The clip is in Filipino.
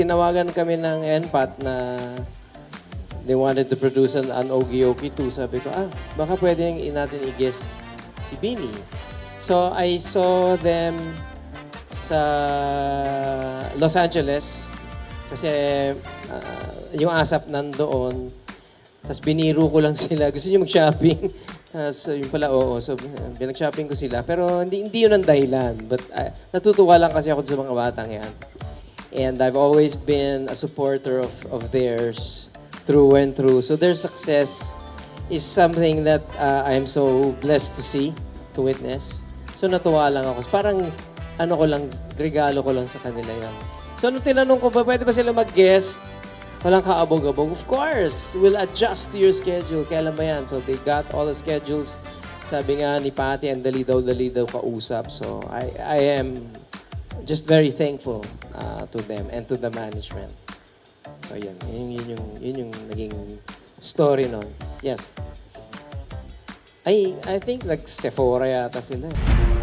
tinawagan kami ng NPAT na they wanted to produce an, an Ogie 2, sabi ko, ah, baka pwede yung natin i-guest si Bini. So, I saw them sa Los Angeles kasi ah, yung ASAP nandoon. Tapos biniro ko lang sila. Gusto niyo mag-shopping? Tapos yung pala, oo. So, uh, pinag-shopping ko sila. Pero hindi, hindi yun ang dahilan. But ah, natutuwa lang kasi ako sa mga batang yan. And I've always been a supporter of, of theirs through and through. So their success is something that uh, I'm so blessed to see, to witness. So natuwa lang ako. Parang ano ko lang, regalo ko lang sa kanila yan. So nung tinanong ko ba, pwede ba sila mag-guest? Walang kaabog-abog. Of course, we'll adjust to your schedule. Kailan ba yan? So they got all the schedules. Sabi nga ni Patty, and dali daw, dali daw kausap. So I, I am just very thankful uh, to them and to the management. So yun, yun, yun, yung, yun yung naging story nun. Yes. I, I think like Sephora yata sila. eh.